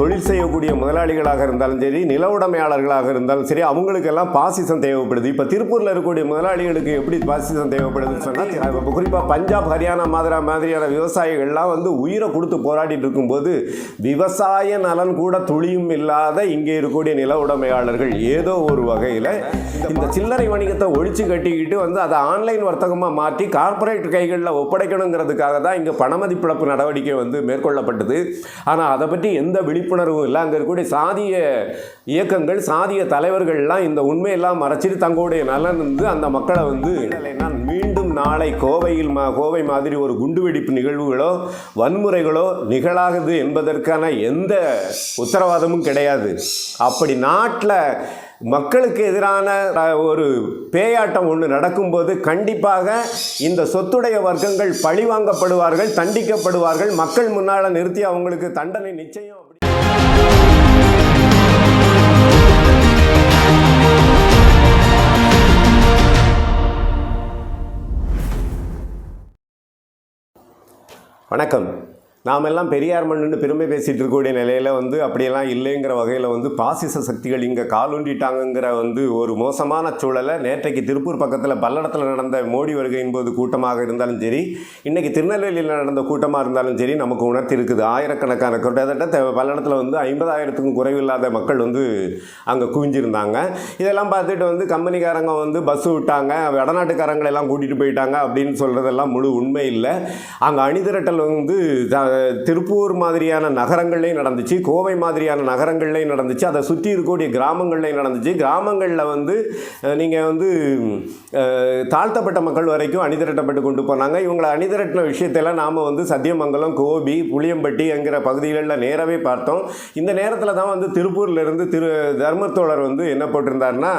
தொழில் செய்யக்கூடிய முதலாளிகளாக இருந்தாலும் சரி நில உடைமையாளர்களாக இருந்தாலும் சரி அவங்களுக்கெல்லாம் பாசிசம் தேவைப்படுது. இப்போ திருப்பூரில் இருக்கக்கூடிய முதலாளிகளுக்கு எப்படி பாசிசம் தேவைப்படுதுன்னு சொன்னால் குறிப்பாக பஞ்சாப் ஹரியானா மாதிரி மாதிரியான விவசாயிகள்லாம் வந்து உயிரை கொடுத்து போராடிட்டு இருக்கும்போது விவசாய நலன் கூட துளியும் இல்லாத இங்கே இருக்கக்கூடிய நில உடைமையாளர்கள் ஏதோ ஒரு வகையில் இந்த சில்லறை வணிகத்தை ஒழிச்சு கட்டிக்கிட்டு வந்து அதை ஆன்லைன் வர்த்தகமாக மாற்றி கார்ப்பரேட் கைகளில் ஒப்படைக்கணுங்கிறதுக்காக தான் இங்கே பணமதிப்பிழப்பு நடவடிக்கை வந்து மேற்கொள்ளப்பட்டது. ஆனால் அதை பற்றி எந்த விழிப்புணர்வும் இல்லை அங்கே இருக்கக்கூடிய சாதிய இயக்கங்கள் சாதிய தலைவர்கள்லாம் இந்த உண்மையெல்லாம் மறைச்சிட்டு தங்களுடைய நலன் வந்து அந்த மக்களை வந்து நான் மீண்டும் நாளை கோவையில் மா கோவை மாதிரி ஒரு குண்டுவெடிப்பு நிகழ்வுகளோ வன்முறைகளோ நிகழாகுது என்பதற்கான எந்த உத்தரவாதமும் கிடையாது. அப்படி நாட்டில் மக்களுக்கு எதிரான ஒரு பேயாட்டம் ஒன்று நடக்கும்போது கண்டிப்பாக இந்த சொத்துடைய வர்க்கங்கள் பழிவாங்கப்படுவார்கள் தண்டிக்கப்படுவார்கள். மக்கள் முன்னால் நிறுத்தி அவங்களுக்கு தண்டனை நிச்சயம் வணக்கம். நாம் எல்லாம் பெரியார் மண்ணுன்னு பெருமை பேசிகிட்டு இருக்கக்கூடிய நிலையில் வந்து அப்படியெல்லாம் இல்லைங்கிற வகையில் வந்து பாசிச சக்திகள் இங்கே காலூண்டிட்டாங்கங்கிற வந்து ஒரு மோசமான சூழலை நேற்றைக்கு திருப்பூர் பக்கத்தில் பல்லடத்தில் நடந்த மோடி வருகையின் போது கூட்டமாக இருந்தாலும் சரி இன்றைக்கி திருநெல்வேலியில் நடந்த கூட்டமாக இருந்தாலும் சரி நமக்கு உணர்த்தி இருக்குது ஆயிரக்கணக்கான கிட்டத்தட்ட பல்லடத்தில் வந்து ஐம்பதாயிரத்துக்கும் குறைவில்லாத மக்கள் வந்து அங்கே குவிஞ்சிருந்தாங்க. இதெல்லாம் பார்த்துட்டு வந்து கம்பெனிக்காரங்க வந்து பஸ் விட்டாங்க வடநாட்டுக்காரங்களெல்லாம் கூட்டிகிட்டு போயிட்டாங்க அப்படின்னு சொல்கிறதெல்லாம் முழு உண்மை இல்லை. அங்கே அணிதிரட்டல் வந்து த- திருப்பூர் மாதிரியான நகரங்கள்லேயும் நடந்துச்சு கோவை மாதிரியான நகரங்கள்லேயும் நடந்துச்சு அதை சுற்றி இருக்கக்கூடிய கிராமங்கள்லேயும் நடந்துச்சு. கிராமங்களில் வந்து நீங்கள் வந்து தாழ்த்தப்பட்ட மக்கள் வரைக்கும் அணிதிரட்டப்பட்டு கொண்டு போனாங்க. இவங்களை அணிதிரட்டின விஷயத்தெல்லாம் நாம் வந்து சத்தியமங்கலம் கோபி புளியம்பட்டி என்கிற பகுதிகளில் நேரவே பார்த்தோம். இந்த நேரத்தில் தான் வந்து திருப்பூர்லேருந்து திரு தர்மத்தோழர் வந்து என்ன போட்டிருந்தார்னா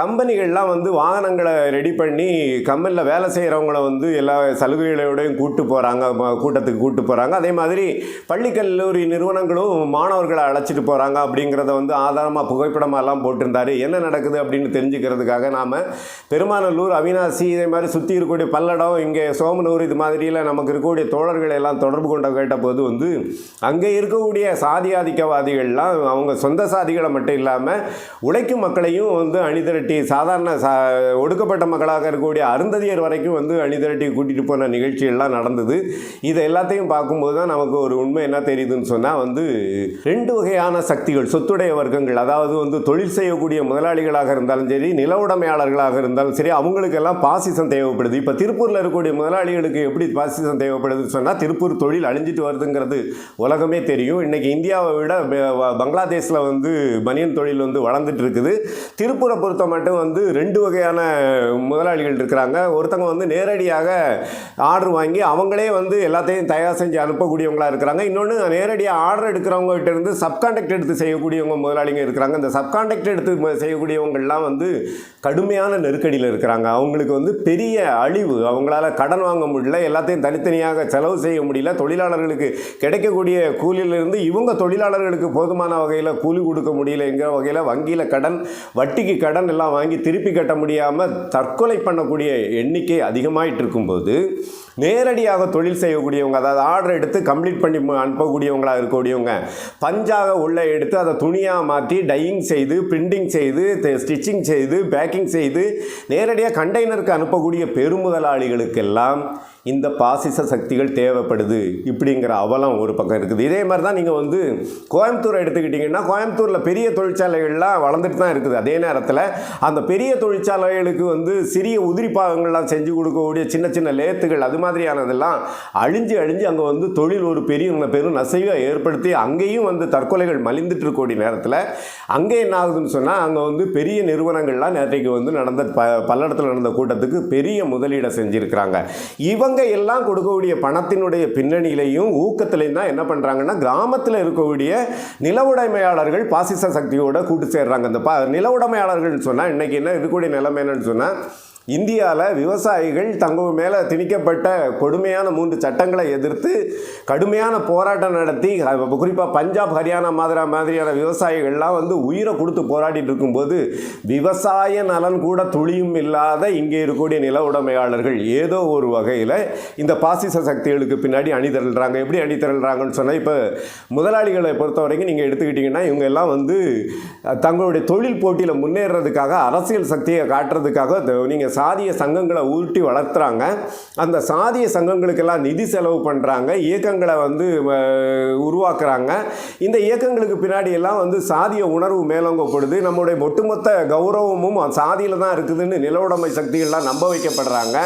கம்பெனிகள்லாம் வந்து வாகனங்களை ரெடி பண்ணி கம்பெனியில் வேலை செய்கிறவங்கள வந்து எல்லா சலுகைகளோடையும் கூட்டு போகிறாங்க கூட்டத்துக்கு கூட்டு போகிறாங்க அதே மாதிரி பள்ளி கல்லூரி நிறுவனங்களும் மாணவர்களை அழைச்சிட்டு போகிறாங்க அப்படிங்கிறத வந்து ஆதாரமாக புகைப்படமாக எல்லாம் போட்டிருந்தாரு. என்ன நடக்குது அப்படின்னு தெரிஞ்சுக்கிறதுக்காக நாம் பெருமாநல்லூர் அவினாசி இதே மாதிரி சுற்றி இருக்கக்கூடிய பல்லடம் இங்கே சோமனூர் இது மாதிரியில் நமக்கு இருக்கக்கூடிய தோழர்களை எல்லாம் தொடர்பு கொண்ட கேட்டபோது வந்து அங்கே இருக்கக்கூடிய சாதி ஆதிக்கவாதிகள்லாம் அவங்க சொந்த சாதிகளை மட்டும் இல்லாமல் உழைக்கும் மக்களையும் வந்து அணிதிரட்டி சாதாரண சா ஒடுக்கப்பட்ட மக்களாக இருக்கக்கூடிய அருந்ததியர் வரைக்கும் வந்து அணிதிரட்டி கூட்டிகிட்டு போன நிகழ்ச்சிகள்லாம் நடந்தது. இதை எல்லாத்தையும் பார்க்கும்போது தான் நமக்கு ஒரு உண்மை என்ன தெரியுதுன்னு சொன்னால் வந்து ரெண்டு வகையான சக்திகள் சொத்துடைய வர்க்கங்கள். அதாவது வந்து தொழில் செய்யக்கூடிய முதலாளிகளாக இருந்தாலும் சரி நில உடைமையாளர்களாக இருந்தாலும் சரி அவங்களுக்கெல்லாம் பாசிசம் தேவைப்படுது. இப்போ திருப்பூரில் இருக்கக்கூடிய முதலாளிகளுக்கு எப்படி பாசிசம் தேவைப்படுதுன்னு சொன்னால் திருப்பூர் தொழில் அழிஞ்சிட்டு வருதுங்கிறது உலகமே தெரியும். இன்றைக்கி இந்தியாவை விட பங்களாதேஷில் வந்து பனியன் தொழில் வந்து வளர்ந்துட்டு இருக்குது. திருப்பூரை பொறுத்த மட்டும் வந்து ரெண்டு வகையான முதலாளிகள் இருக்கிறாங்க. ஒருத்தவங்க வந்து நேரடியாக ஆர்டர் வாங்கி அவங்களே வந்து எல்லாத்தையும் தயார் செஞ்சு கொடுக்கக்கூடியவங்களாக இருக்கிறாங்க. இன்னொன்று நேரடியாக ஆர்டர் எடுக்கிறவங்க கிட்ட இருந்து சப்கான்ட்ராக்ட் எடுத்து செய்யக்கூடியவங்க முதலாளிங்க இருக்கிறாங்க. இந்த சப்கான்ட்ராக்ட் எடுத்து செய்யக்கூடியவங்கள்லாம் வந்து கடுமையான நெருக்கடியில் இருக்கிறாங்க. அவங்களுக்கு வந்து பெரிய அழிவு. அவங்களால கடன் வாங்க முடியல. எல்லாத்தையும் தனித்தனியாக செலவு செய்ய முடியல. தொழிலாளர்களுக்கு கிடைக்கக்கூடிய கூலியிலிருந்து இவங்க தொழிலாளர்களுக்கு போதுமான வகையில் கூலி கொடுக்க முடியலங்கிற வகையில் வங்கியில் கடன் வட்டிக்கு கடன் எல்லாம் வாங்கி திருப்பி கட்ட முடியாமல் தற்கொலை பண்ணக்கூடிய எண்ணிக்கை அதிகமாயிட்டு இருக்கும்போது நேரடியாக தொழில் செய்யக்கூடியவங்க அதாவது ஆர்டர் எடுத்து கம்ப்ளீட் பண்ணி அனுப்பக்கூடியவங்களாக அனுப்பக்கூடியவங்களா இருக்கக்கூடியவங்க பஞ்சாக உள்ள எடுத்து அதை துணியாக மாற்றி டையிங் செய்து பிரிண்டிங் செய்து ஸ்டிச்சிங் செய்து பேக்கிங் செய்து நேரடியாக கண்டெய்னருக்கு அனுப்பக்கூடிய பெருமுதலாளிகளுக்கெல்லாம் இந்த பாசிச சக்திகள் தேவைப்படுது இப்படிங்கிற அவலம் ஒரு பக்கம் இருக்குது. இதே மாதிரி தான் நீங்கள் வந்து கோயம்புத்தூர் எடுத்துக்கிட்டிங்கன்னா கோயம்புத்தூரில் பெரிய தொழிற்சாலைகள்லாம் வளர்ந்துட்டு தான் இருக்குது. அதே நேரத்தில் அந்த பெரிய தொழிற்சாலைகளுக்கு வந்து சிறிய உதிரி பாகங்கள்லாம் செஞ்சு கொடுக்கக்கூடிய சின்ன சின்ன லேத்துகள் அது மாதிரியானதெல்லாம் அழிஞ்சு அழிஞ்சு அங்கே வந்து தொழில் ஒரு பெரிய பெரும் நசைவை ஏற்படுத்தி அங்கேயும் வந்து தற்கொலைகள் மலிந்துட்டு இருக்கக்கூடிய நேரத்தில் அங்கே என்ன ஆகுதுன்னு சொன்னால் அங்கே வந்து பெரிய நிறுவனங்கள்லாம் நேற்றைக்கு வந்து நடந்த ப பல்லடத்தில் நடந்த கூட்டத்துக்கு பெரிய முதலீடை செஞ்சுருக்கிறாங்க. இவங்க எல்லாம் கொடுக்கக்கூடிய பணத்தினுடைய பின்னணியிலையும் ஊக்கத்திலையும் தான் என்ன பண்ணுறாங்கன்னா கிராமத்தில் இருக்கக்கூடிய நில உடைமையாளர்கள் பாசிச சக்தியோட கூட்டு சேர்றாங்க. இந்த பா நில உடைமையாளர்கள்னு சொன்னால் இன்றைக்கி என்ன இருக்கக்கூடிய நிலைமை என்னன்னு சொன்னால் இந்தியாவில் விவசாயிகள் தங்கள் மேலே திணிக்கப்பட்ட கொடுமையான மூன்று சட்டங்களை எதிர்த்து கடுமையான போராட்டம் நடத்தி குறிப்பாக பஞ்சாப் ஹரியானா மாதிரி மாதிரியான விவசாயிகள்லாம் வந்து உயிரை கொடுத்து போராடிட்டு இருக்கும்போது விவசாய நலன் கூட துளியும் இல்லாத இங்கே இருக்கக்கூடிய நில உடைமையாளர்கள் ஏதோ ஒரு வகையில் இந்த பாசிச சக்திகளுக்கு பின்னாடி அணிதிரள்றாங்க. எப்படி அணிதிரள்றாங்கன்னு சொன்னால் இப்போ முதலாளிகளை பொறுத்த வரைக்கும் நீங்கள் எடுத்துக்கிட்டிங்கன்னா இவங்க எல்லாம் வந்து தங்களுடைய தொழில் போட்டியில் முன்னேறதுக்காக அரசியல் சக்தியை காட்டுறதுக்காக நீங்கள் சாதிய சங்கங்களை ஊட்டி வளர்த்துறாங்க. அந்த சாதிய சங்கங்களுக்கெல்லாம் நிதி செலவு பண்ணுறாங்க இயக்கங்களை வந்து உருவாக்குறாங்க. இந்த இயக்கங்களுக்கு பின்னாடி எல்லாம் வந்து சாதிய உணர்வு மேலோங்கப்படுது. நம்முடைய ஒட்டுமொத்த கௌரவமும் சாதியில் தான் இருக்குதுன்னு நிலவுடைமை சக்திகள்லாம் நம்ப வைக்கப்படுறாங்க.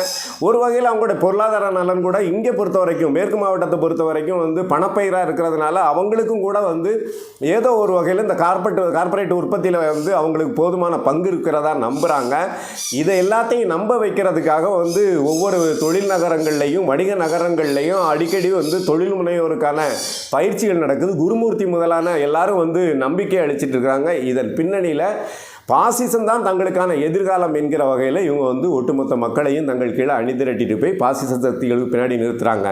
ஒரு வகையில் அவங்களுடைய பொருளாதார நலன் கூட இங்கே பொறுத்த வரைக்கும் மேற்கு மாவட்டத்தை பொறுத்த வரைக்கும் வந்து பணப்பயிராக இருக்கிறதுனால அவங்களுக்கும் கூட வந்து ஏதோ ஒரு வகையில் இந்த கார்பரேட் கார்பரேட் உற்பத்தியில் வந்து அவங்களுக்கு போதுமான பங்கு இருக்கிறதா நம்புகிறாங்க இதை எல்லாத்தையும் நம்ப வைக்கிறதுக்காக வந்து ஒவ்வொரு தொழில் நகரங்கள்லையும் வணிக நகரங்கள்லையும் அடிக்கடி வந்து தொழில் முனைவோருக்கான பயிற்சிகள் நடக்குது. குருமூர்த்தி முதலான எல்லாரும் வந்து நம்பிக்கை அளிச்சிட்டு இருக்காங்க. இதன் பின்னணியில் பாசிசம் தான் தங்களுக்கான எதிர்காலம் என்கிற வகையில் இவங்க வந்து ஒட்டுமொத்த மக்களையும் தங்கள் கீழே அணிதிரட்டிட்டு போய் பாசிச சக்திகளுக்கு பின்னாடி நிறுத்துகிறாங்க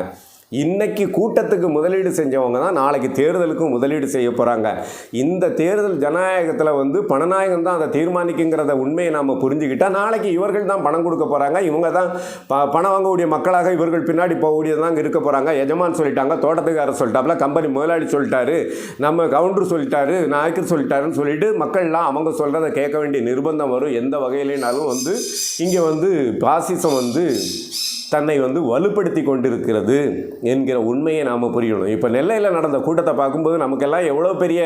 இன்னைக்கு கூட்டத்துக்கு முதலீடு செஞ்சவங்க தான் நாளைக்கு தேர்தலுக்கும் முதலீடு செய்ய போகிறாங்க இந்த தேர்தல் ஜனநாயகத்தில் வந்து பணநாயகம் தான் அதை தீர்மானிக்குங்கிறத உண்மையை நாம் புரிஞ்சுக்கிட்டால் நாளைக்கு இவர்கள் தான் பணம் கொடுக்க போகிறாங்க இவங்க தான் ப பணம் வாங்கக்கூடிய மக்களாக இவர்கள் பின்னாடி போகக்கூடியதாங்க இருக்க போகிறாங்க எஜமான் சொல்லிட்டாங்க தோட்டத்துக்காரர் சொல்லிட்டாப்புல கம்பெனி முதலாளி சொல்லிட்டாரு நம்ம கவுண்டர் சொல்லிட்டாரு நாயக்கர் சொல்லிட்டாருன்னு சொல்லிட்டு மக்கள்லாம் அவங்க சொல்கிறத கேட்க வேண்டிய நிர்பந்தம் வரும். எந்த வகையிலேனாலும் வந்து இங்கே வந்து பாசிசம் வந்து தன்னை வந்து வலுப்படுத்தி கொண்டிருக்கிறது என்கிற உண்மையை நாம் புரியணும். இப்போ நெல்லையில் நடந்த கூட்டத்தை பார்க்கும்போது நமக்கெல்லாம் எவ்வளோ பெரிய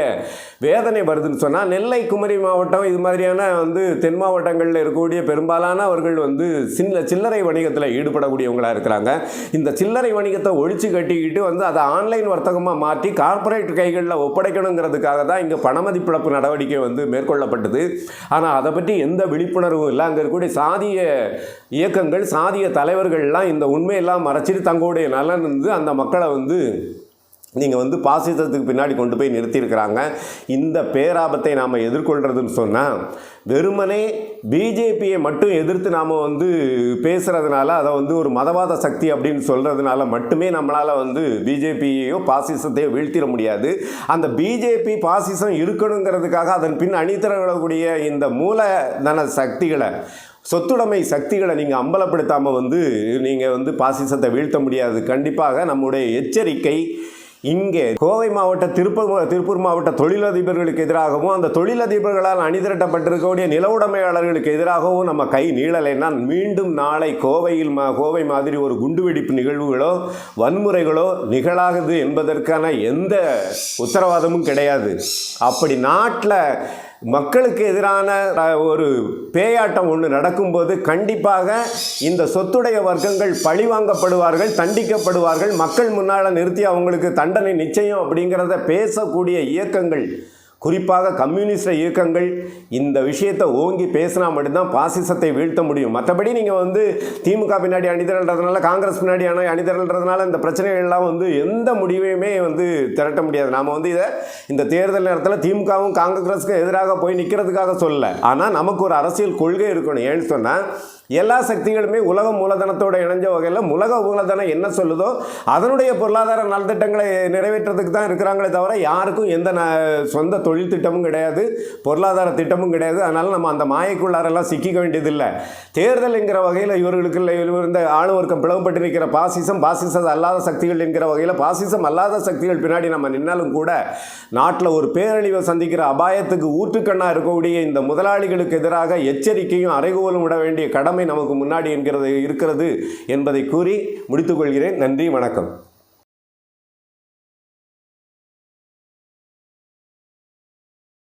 வேதனை வருதுன்னு சொன்னால் நெல்லை குமரி மாவட்டம் இது மாதிரியான வந்து தென் மாவட்டங்களில் இருக்கக்கூடிய பெரும்பாலானவர்கள் வந்து சின்ன சில்லறை வணிகத்தில் ஈடுபடக்கூடியவங்களாக இருக்கிறாங்க. இந்த சில்லறை வணிகத்தை ஒழிச்சு கட்டிக்கிட்டு வந்து அதை ஆன்லைன் வர்த்தகமாக மாற்றி கார்ப்பரேட் கைகளில் ஒப்படைக்கணுங்கிறதுக்காக தான் இங்கே பணமதிப்பிழப்பு நடவடிக்கை வந்து மேற்கொள்ளப்பட்டது. ஆனால் அதை பற்றி எந்த விழிப்புணர்வும் இல்லை. அங்கே இருக்கக்கூடிய சாதிய இயக்கங்கள் சாதிய தலைவர்கள் தலைவர்கள்லாம் இந்த உண்மையெல்லாம் மறைச்சிட்டு தங்களுடைய நலன் வந்து அந்த மக்களை வந்து நீங்கள் வந்து பாசிசத்துக்கு பின்னாடி கொண்டு போய் நிறுத்தியிருக்கிறாங்க. இந்த பேராபத்தை நாம் எதிர்கொள்கிறதுன்னு சொன்னால் வெறுமனே பிஜேபியை மட்டும் எதிர்த்து நாம் வந்து பேசுகிறதுனால அதை வந்து ஒரு மதவாத சக்தி அப்படின்னு சொல்கிறதுனால மட்டுமே நம்மளால் வந்து பிஜேபியையோ பாசிசத்தையோ வீழ்த்திட முடியாது. அந்த பிஜேபி பாசிசம் இருக்கணுங்கிறதுக்காக அதன் பின் அணிதிரளக்கூடிய இந்த மூலதன சக்திகளை சொத்துடைமை சக்திகளை நீங்கள் அம்பலப்படுத்தாமல் வந்து நீங்கள் வந்து பாசிசத்தை வீழ்த்த முடியாது. கண்டிப்பாக நம்முடைய எச்சரிக்கை இங்கே கோவை மாவட்ட திருப்பூர் திருப்பூர் மாவட்ட தொழிலதிபர்களுக்கு எதிராகவும் அந்த தொழிலதிபர்களால் அணிதிரட்டப்பட்டிருக்கக்கூடிய நில உடைமையாளர்களுக்கு எதிராகவும் நம்ம கை நீளலைன்னா மீண்டும் நாளை கோவையில் மா கோவை மாதிரி ஒரு குண்டுவெடிப்பு நிகழ்வுகளோ வன்முறைகளோ நிகழாகுது என்பதற்கான எந்த உத்தரவாதமும் கிடையாது. அப்படி நாட்டில் மக்களுக்கு எதிரான ஒரு பேயாட்டம் ஒன்று நடக்கும்போது கண்டிப்பாக இந்த சொத்துடைய வர்க்கங்கள் பழிவாங்கப்படுவார்கள் தண்டிக்கப்படுவார்கள். மக்கள் முன்னால் நிறுத்தி அவங்களுக்கு தண்டனை நிச்சயம் அப்படிங்கிறத பேசக்கூடிய இயக்கங்கள் குறிப்பாக கம்யூனிஸ்ட இயக்கங்கள் இந்த விஷயத்தை ஓங்கி பேசினா மட்டும்தான் பாசிசத்தை வீழ்த்த முடியும். மற்றபடி நீங்கள் வந்து திமுக பின்னாடி அணிதிரல்றதுனால காங்கிரஸ் பின்னாடி அணி இந்த பிரச்சனைகள்லாம் வந்து எந்த முடிவையுமே வந்து திரட்ட முடியாது. நாம் வந்து இதை இந்த தேர்தல் நேரத்தில் திமுகவும் காங்கிரஸுக்கும் எதிராக போய் நிற்கிறதுக்காக சொல்லலை. ஆனால் நமக்கு ஒரு அரசியல் கொள்கை இருக்கணும். ஏன்னு சொன்னால் எல்லா சக்திகளுமே உலக மூலதனத்தோட இணைஞ்ச வகையில் உலக மூலதனம் என்ன சொல்லுதோ அதனுடைய பொருளாதார நலத்திட்டங்களை நிறைவேற்றத்துக்கு தான் இருக்கிறாங்களே தவிர யாருக்கும் எந்த சொந்த தொழில் திட்டமும் கிடையாது பொருளாதார திட்டமும் கிடையாது. அதனால் நம்ம அந்த மாயக்குள்ளாரெல்லாம் சிக்கிக்க வேண்டியதில்லை. தேர்தல்ங்கிற வகையில் இவர்களுக்கு இல்லை இருந்த ஆளுவர்க்கம் பிளவுபட்டிருக்கிற பாசிசம் பாசிசம் அல்லாத சக்திகள் என்கிற வகையில் பாசிசம் அல்லாத சக்திகள் பின்னாடி நம்ம நின்னாலும் கூட நாட்டில் ஒரு பேரழிவை சந்திக்கிற அபாயத்துக்கு ஊற்றுக்கண்ணாக இருக்கக்கூடிய இந்த முதலாளிகளுக்கு எதிராக எச்சரிக்கையும் அறைகோலும் விட வேண்டிய எல்லாமே நமக்கு முன்னாடி என்கிறது இருக்கிறது என்பதை கூறி முடித்துக்கொள்கிறேன் நன்றி வணக்கம்.